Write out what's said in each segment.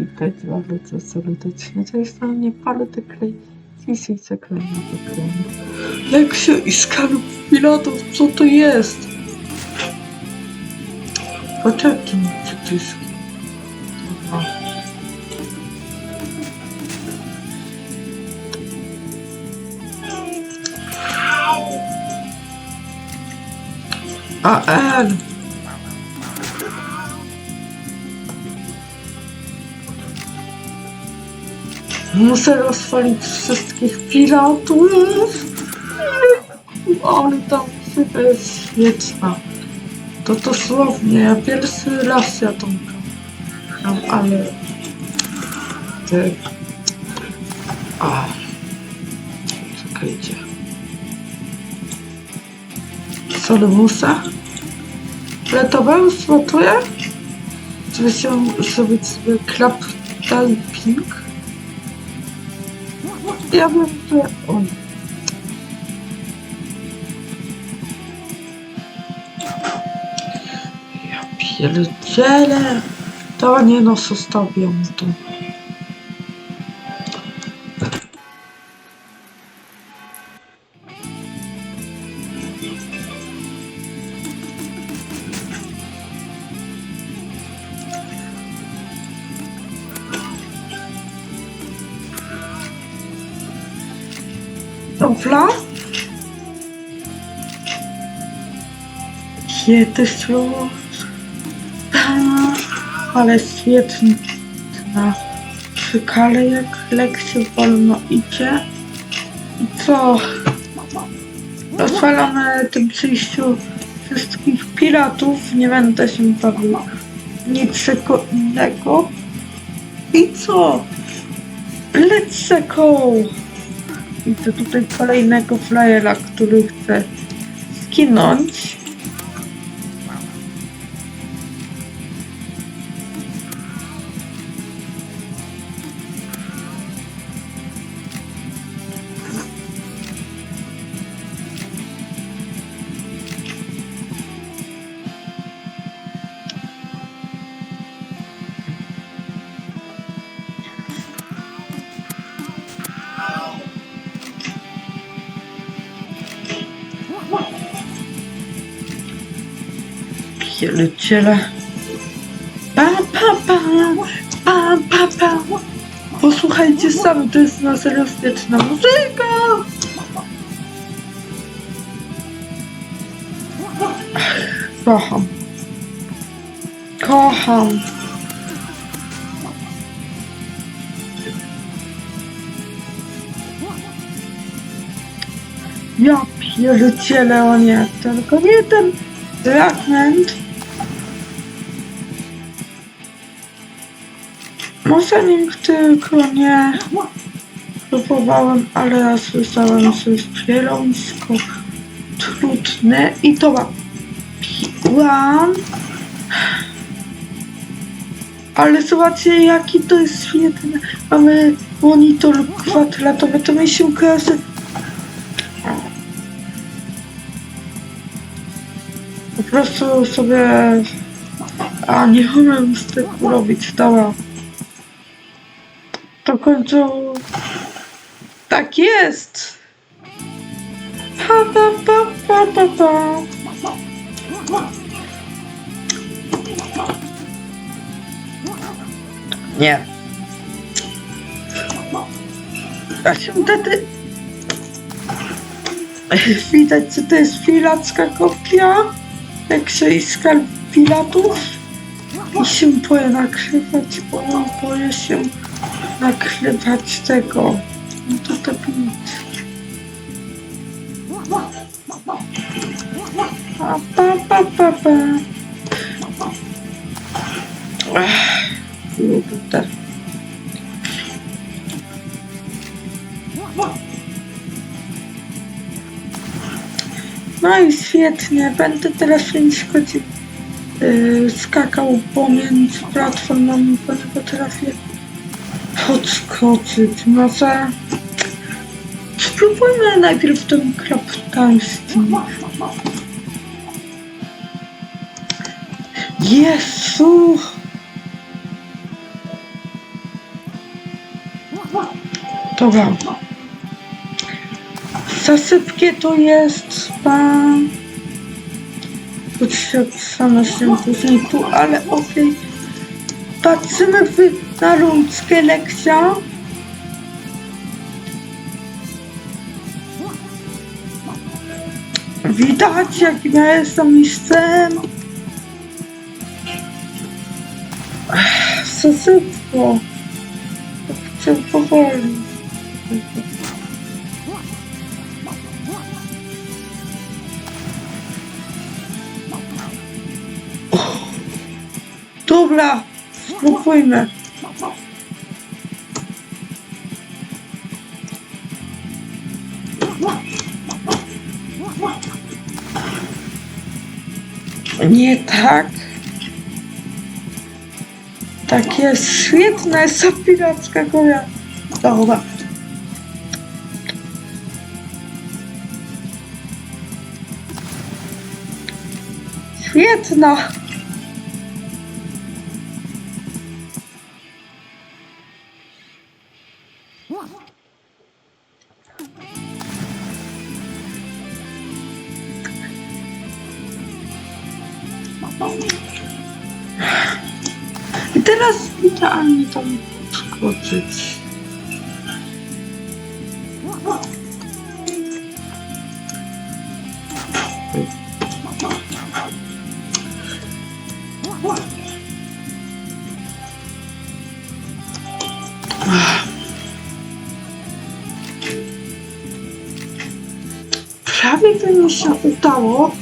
Witajcie bardzo serdecznie. To jest na mnie Palety Klej. Dzisiaj klej na ekranie. Leksio i skarb pilatów, co to jest? Poczekaj, przyciski. Aha. A L. Muszę rozwalić wszystkich piratów. Ale ta muzyka jest świetna. To dosłownie, ja pierwszy raz ja tą gram, ale... Ty... A. Czekajcie. To był złotuję? Żeby się zrobić sobie klap typing. Ja bym że... Oj. Ja pierdzielę. To nie no, zostawiam to. Dobra. Kiedy słowo. Ale świetna. Przykale jak lekcje wolno idzie. I co? Rozwalamy tym przyjściu wszystkich piratów. Nie będę się bawił niczego innego. I co? Let's go! Widzę tutaj kolejnego flyera, który chce skinąć. Pierdziele. Pa, pa, pa, pa, pa, pa. Posłuchajcie sami, to jest na serio świetna muzyka. Kocham. Kocham. Ja pierdzielę, o nie, tylko nie ten fragment. Może nim tylko nie próbowałem, ale ja słyszałem, że jest trudne i to piłam. Ale zobaczcie jaki to jest świetny. Mamy monitor kwadratowy, to mi się kojarzy Po prostu sobie... A nie umiem z tego robić, dobra. To końcu... Tak jest! Pa, pa, pa, pa, pa, pa. Nie. Ja się wtedy... Widać, że to jest filacka kopia iskal pilatów i się boję nakrywać, bo boję się nakrywać tego. No to to nic. Pa, pa, pa, pa. No i świetnie, będę teraz 5 godzin yy, skakał pomiędzy platformami, bo nie potrafię podskoczyć. Może spróbujmy najpierw ten kraptański. Jezu! Dobra. Za sypkie to jest pan... Przestanę się później tu, ale okej. Patrzymy w, na ludzkie lekcja. Widać, jak ja jestem mistrzem. Ech, Za sypko. Chcę powoli. Dobra, spróbujmy. Nie tak. Tak jest świetna jest ta piracka góra. Dobra. Świetna. I teraz idealnie tam skoczyć. Prawie by mi się udało.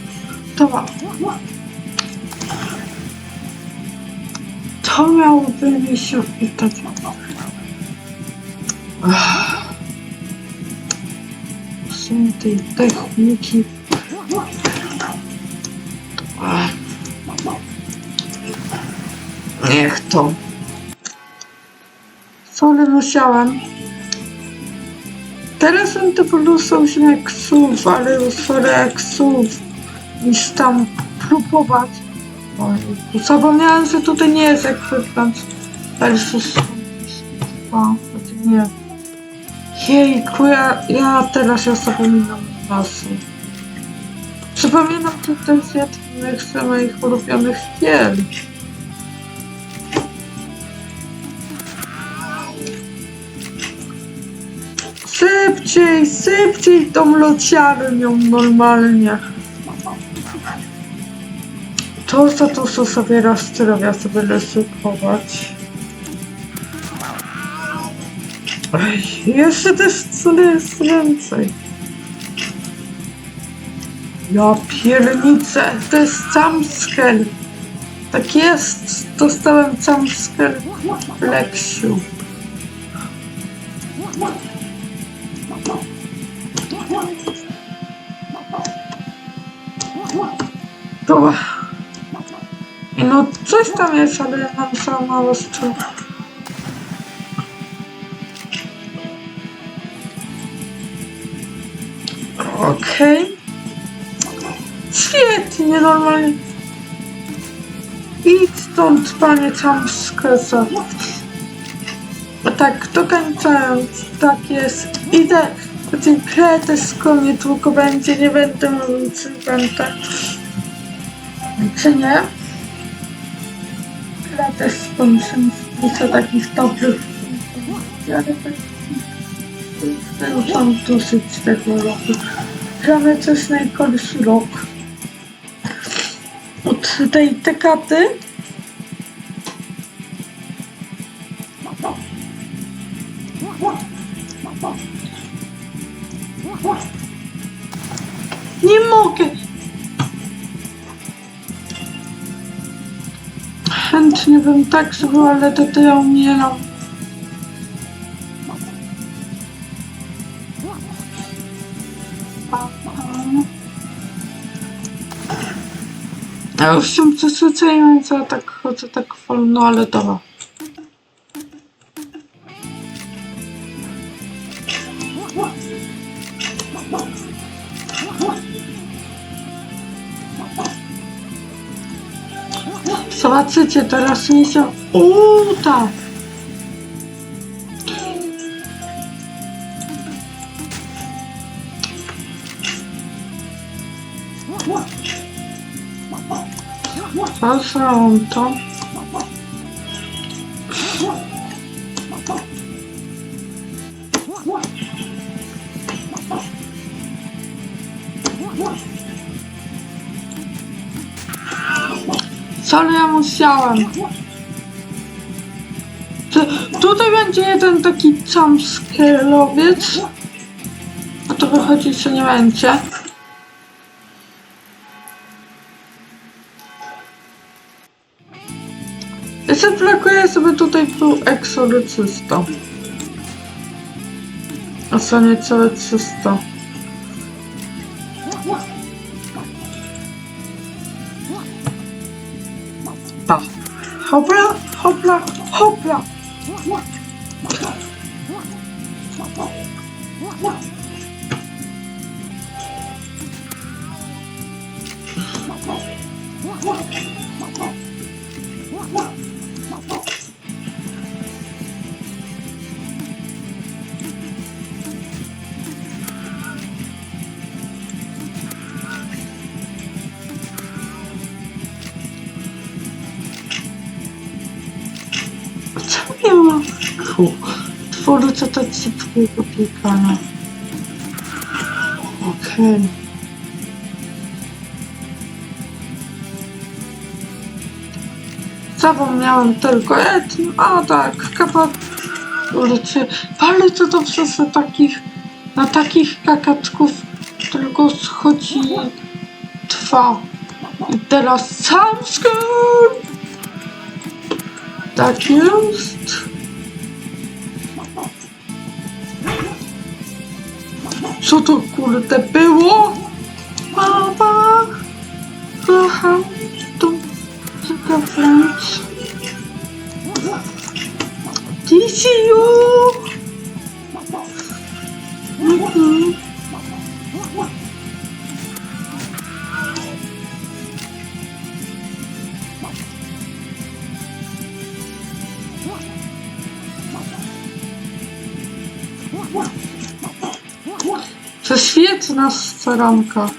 To miałoby mi się. Ach. Są tej techniki. Niech to. Sorry, musiałem. Teraz bym to plusał się eksów, ale już sorry eksów niż tam próbować. Zapomniałem, że tutaj nie jest ekwipunkt versus o, nie. Jejku, ja, ja teraz ja zapominam czasu. Przypominam, to jest jednych z moich ulubionych gier. Szybciej, szybciej tą lociarnią normalnie. To za to, co sobie rozstrawia, sobie ryzykować. Ej, jeszcze też co jest więcej. Ja piernicę, to jest jumpscare. Tak jest, dostałem jumpscare w Leksiu. Dobra. Coś tam jest, ale ja mam za mało. Okej. Świetnie, normalnie. Idź stąd, panie tam skasa. Tak, dokończając, tak jest. Idę po tej kreteską, niedługo będzie, nie będę mówił, czy będę. Czy nie? Kreteską, muszę takich dobrych ale tak sam dosyć tego roku. Gramy coś najgorszy rok. Od tej tekaty Nie mogę. Chętnie bym tak zrobił, ale to to ja umieram. Ja już się przyzwyczaiłem, że ja tak chodzę tak wolno, ale dobra. Zobaczycie teraz misja Uta. Patrzę to. Co ja musiałem? Tu, tutaj będzie jeden taki jumpscare'owiec. A to wychodzi, że nie będzie. Jeszcze brakuje, żeby tutaj był egzorcysta. A co nie całe 好不啦，好不啦，好不啦。Fu. Twórca tacitkiego piekania. Okej. Zapomniałem tylko jedno. A tak, kapa... Kurczę, ale co to wszyscy takich... Na takich kakatków tylko schodzi dwa. I teraz sam skrót! Tak jest. Co to kurde było? Staranka.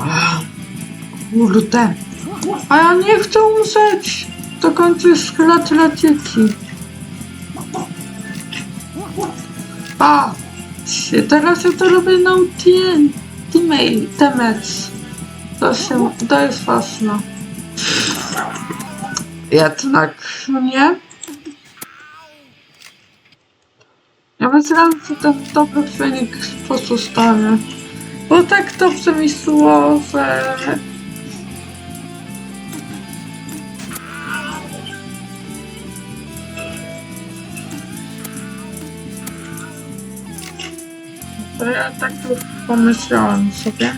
Ach, Kurde. A ja nie chcę umrzeć. Końca jest szkielet lecieci. A, teraz ja to robię na. Teammate, teammates. To się, to jest ważne. Jednak nie. Ja myślałam, że ten dobry Feniks pozostanie. Bo tak dobrze mi że... To ja tak pomyślałam sobie.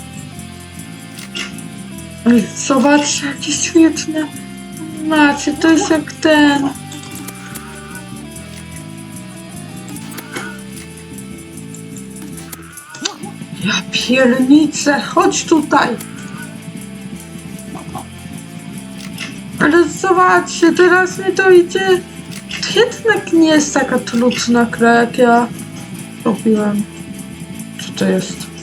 Ej, Zobaczcie, jakie świetne macie, to jest jak ten. Ja piernicę, chodź tutaj. Ale zobaczcie, teraz mi to idzie. To jednak nie jest taka trudna gra, jak ja robiłem. Co to jest?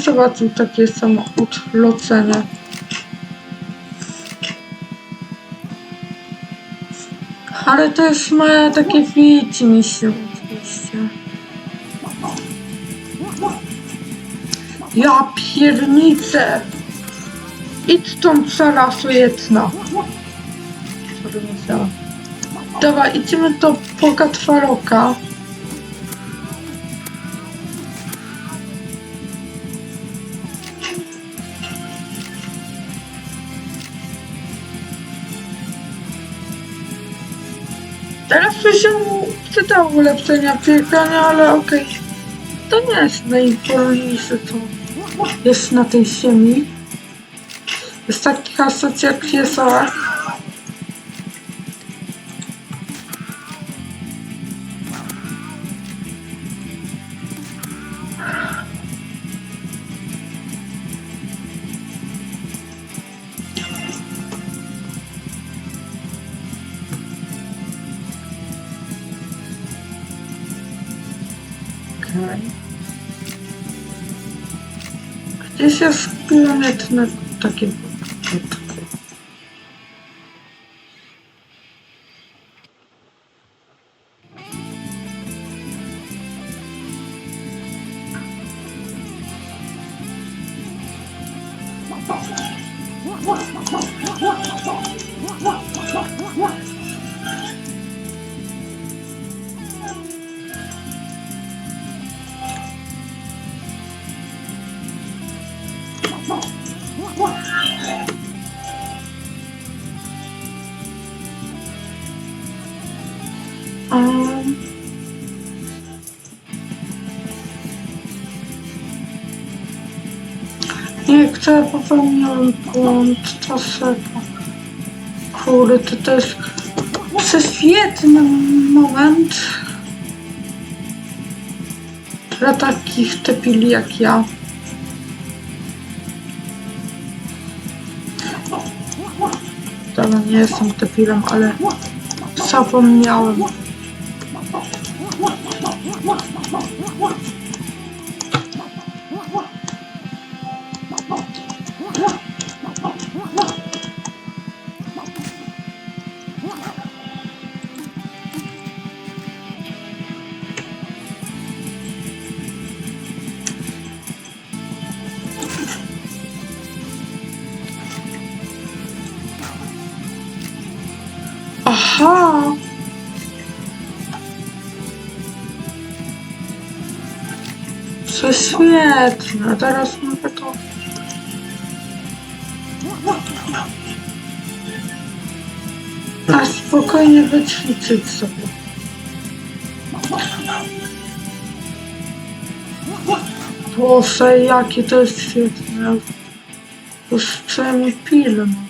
Zobaczył takie samo odlocenie. Ale to jest moje takie widzi mi się oczywiście. Ja piernicę! Idź. Sorry, nie chciałam. Dobra, idziemy do Pogatwaroka. Teraz by się przydało ulepszenia piekania, ale okej. To nie jest najwolniejsze, co jest na tej ziemi. Jest takich asocjacji jak Gdzieś jest planetne takie... nie, kto popełniłem błąd troszeczkę. Kurde, to też prześwietny moment dla takich tepili jak ja. Dobra, nie jestem tepilem, ale zapomniałem. Aha! Prześwietne, teraz mogę to... A spokojnie wyćwiczyć sobie. Boże, jakie to jest świetne. Już przynajmniej pilność.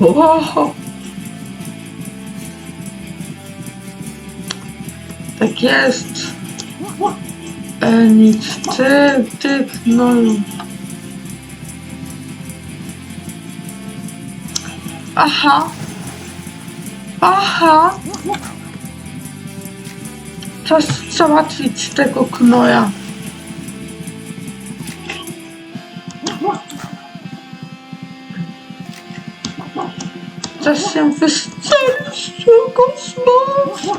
Wow. Tak jest. E, nic. Ty, ty, no. Aha. Aha. Czas załatwić tego knoja. Czas się wystrzelić z tego znów.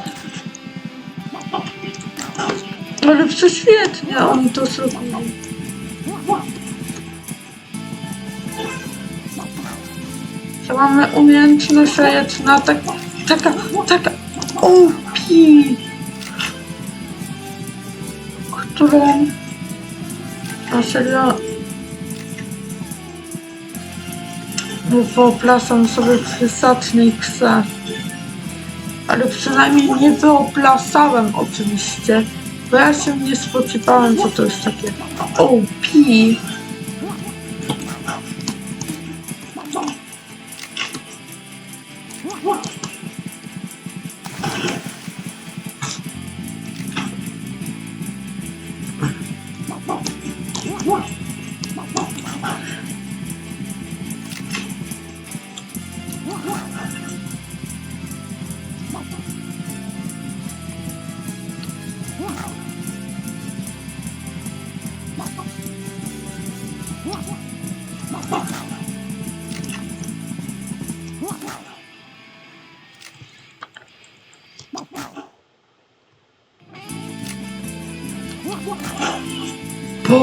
Ale prześwietnie oni to zrobili. Że mamy umiejętność jedna, tak, taka, taka OP, którą na serio wyoplasam sobie przesadnie chcę. Ale przynajmniej nie wyoplasałem oczywiście, bo ja się nie spodziewałem, co to jest takie OP.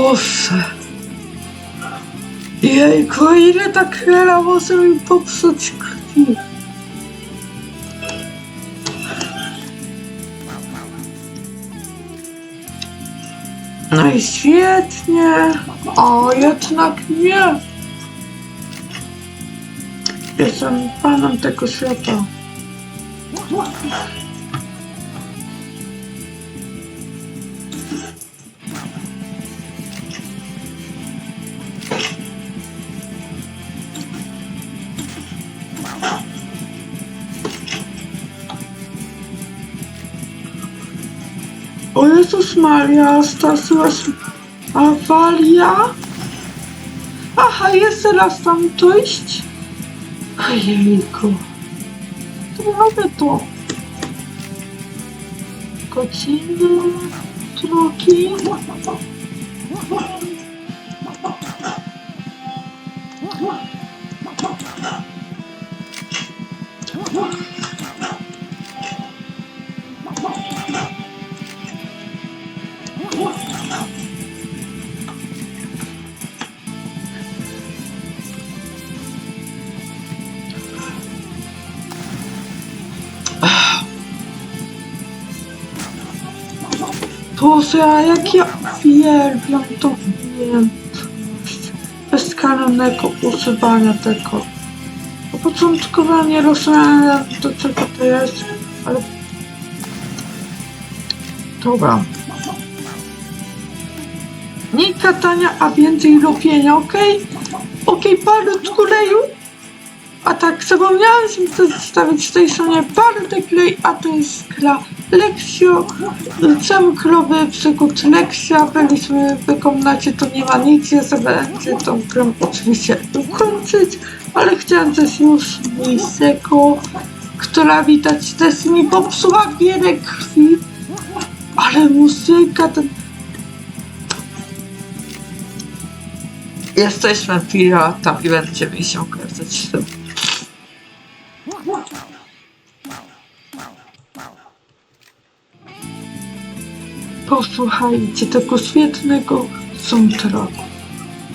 Boże. Jejku, ile ta krela może mi popsuć krwi? No i świetnie. O, jednak nie. Jestem panem tego świata. Jezus Maria, zdarzyła się awaria? Aha, jeszcze raz tam dojść? Ojejku. To robię to. Godziny, drogi. Boże, jak ja uwielbiam to umiejętność bezkarnego używania tego. Ja nie rozumiałem do czego to jest, ale... Dobra. Nie katania, a więcej robienia, okej? Okej, Bartek kuleju. A tak, zapomniałem się przedstawić w tej stronie Bartek Klej, a to jest gra Lexio. Cały krowy przygód Lexia byliśmy wykonać, to nie ma nic, ja sobie będzie tą grę oczywiście ukończyć, ale chciałem też już Miseko, która widać też mi popsuła wiele krwi, ale muzyka, ten... Jesteśmy piratami, będzie mi się okazać tym. Posłuchajcie tego świetnego soundtracku.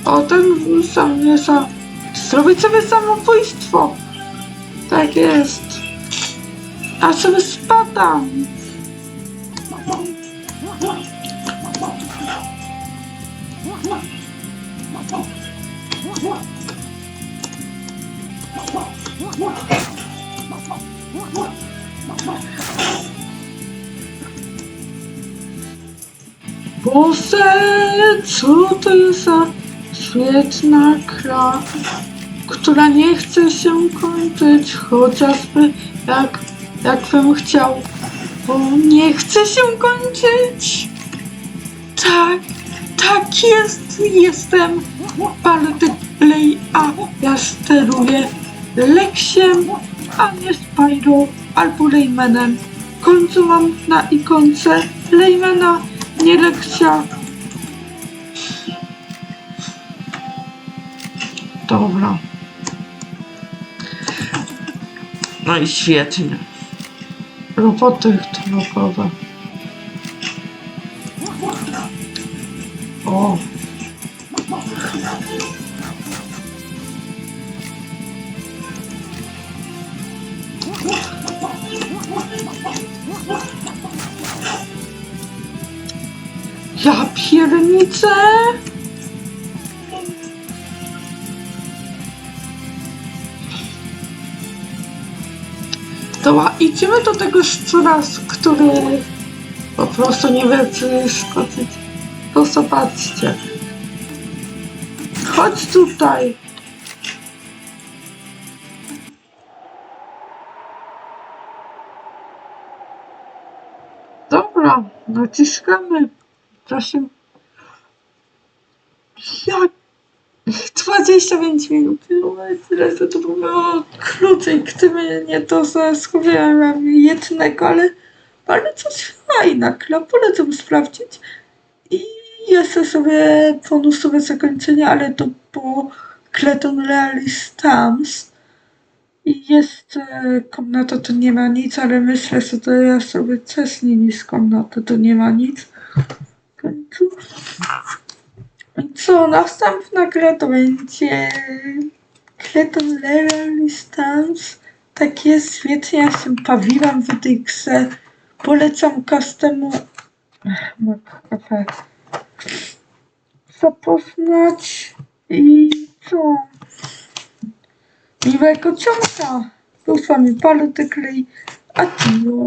O, ten sam nie sam. Zrobić sobie samobójstwo. Tak jest. A sobie spadam. Boże, co to jest za świetna gra, która nie chce się kończyć, chociażby jak, jak bym chciał, bo nie chce się kończyć. Tak, tak jest, jestem Bartek Play, a ja steruję Lexiem, a nie Spyro albo Raymanem. W końcu mam na ikonce Raymana, nie Lexia. Dobra. No i świetnie. Roboty drogowe. O. piernicę! Dobra, idziemy do tego szczura, który po prostu nie wie, co jest skoczyć. To zobaczcie. Chodź tutaj. Dobra, naciskamy. Proszę. Jak? 25 minut. Zresztą to było krócej, gdyby nie to, że skupiałem jednego, ale bardzo fajna gra. Polecam sprawdzić. I jeszcze sobie bonusowe zakończenie, ale to po Cleton Realist Tams. I jeszcze komnata to nie ma nic, ale myślę, że to ja sobie wcześniej niż komnata to nie ma nic. W końcu. Co, następna gra to będzie Clayton Resistance. Tak jest, świetnie, ja się bawiłam w grze. Polecam każdemu Cafe zapoznać i co? Miłego ciąga! Był z wami a Tio.